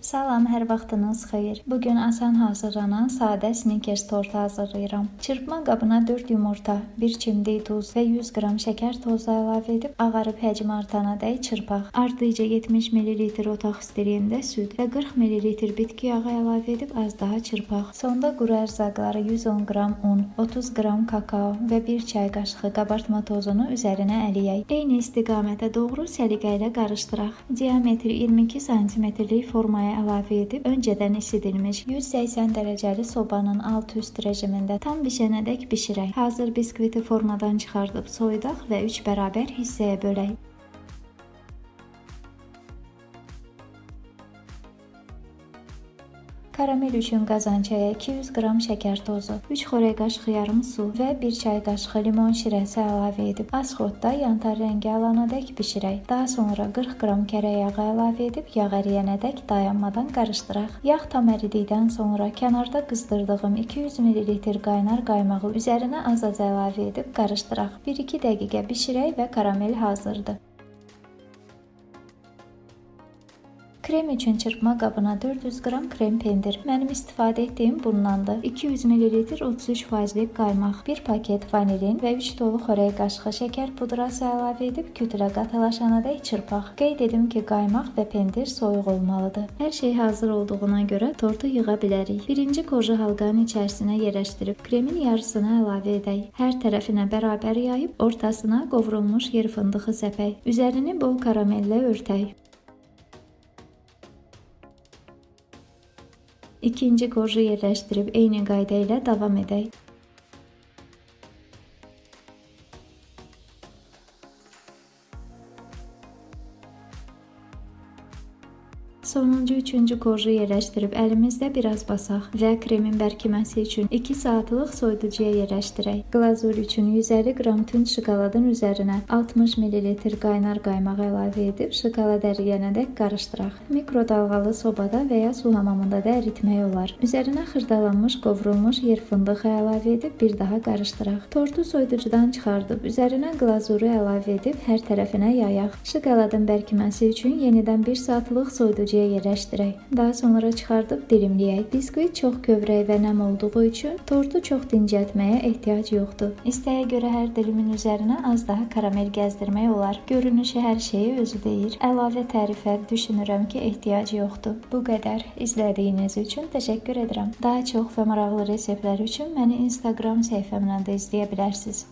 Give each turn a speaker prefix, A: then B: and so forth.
A: Salam, hər vaxtınız xeyir. Bu gün asan hazırlanan sadə snickers tortu hazırlayıram. Çırpma qabına 4 yumurta, 1 çimdik duz və 100 qram şəkər tozu əlavə edib ağarıb həcmi artanadək çırpaq. Ardınca 70 ml otaq stilində süd və 40 ml bitki yağı əlavə edib az daha çırpaq. Sonda quru ərzaqları 110 qram un, 30 qram kakao və 1 çay qaşığı qabartma tozunu üzərinə əliyək. Eyni istiqamətə doğru səliqə ilə qarışdıraq. Diametri 22 sm-lik formaya əlavə edib öncədən isidilmiş 180 dərəcəli sobanın alt-üst rejimində tam bişənədək bişirək. Hazır biskviti formadan çıxardıb soyudaq və 3 bərabər hissəyə bölək. Karamel üçün qazançaya 200 qram şəkər tozu, 3 xörək qaşığı yarım su və 1 çay qaşığı limon şirəsi əlavə edib az xodda yantar rəngi alanadək bişirək. Daha sonra 40 qram kərə yağı əlavə edib yağ əriyənədək dayanmadan qarışdıraq. Yağ tam əridikdən sonra kənarda qızdırdığım 200 ml qaynar qaymağı üzərinə az-az əlavə edib qarışdıraq. 1-2 dəqiqə bişirək və karamel hazırdır. Krem üçün çırpma qabına 400 qram krem pendir. Mənim istifadə etdiyim bundandır. 200 ml 33%lik qaymaq, 1 paket vanilin və 3 dolu xörək qaşığı şəkər pudrası əlavə edib kütlə qatılaşanadək çırpaq. Qeyd edim ki, qaymaq və pendir soyuq olmalıdır. Hər şey hazır olduğuna görə tortu yığa bilərik. Birinci koji halqanın içərisinə yerləşdirib kremin yarısını əlavə edək. Hər tərəfinə bərabər yayıb ortasına qovrulmuş yer fındığı səpək. Üzərini bol karamellə örtək. İkinci qoju yerləşdirib eyni qayda ilə davam edək. Sonuncu üçüncü qoju yerləşdirib əlimizdə biraz basaq və kremin bərkiməsi üçün 2 saatlıq soyuducuya yerləşdirək. Glazur üçün 150 qram tünd şokoladın üzərinə 60 ml qaynar qaymaq əlavə edib şokolad əriyənədək qarışdıraq. Mikrodalğalı sobada və ya su hamamında da əritmək olar. Üzərinə xırdalanmış qovrulmuş yer fındığı əlavə edib bir daha qarışdıraq. Tortu soyuducudan çıxardıb üzərinə glazuru əlavə edib hər tərəfinə yayaq. Şokoladın bərkiməsi üçün yenidən 1 saatlıq soyuducuya yerləşdirək. Daha sonra çıxardıb dilimləyək. Biskvit çox kövrək və nəm olduğu üçün tortu çox dincəltməyə ehtiyac yoxdur. İstəyə görə hər dilimin üzərinə az daha karamel gəzdirmək olar. Görünüşü hər şeyi özü deyir. Əlavə tərifə düşünürəm ki, ehtiyac yoxdur. Bu qədər. İzlədiyiniz üçün təşəkkür edirəm. Daha çox və maraqlı reseptlər üçün məni Instagram səhifəmdən də izləyə bilərsiniz.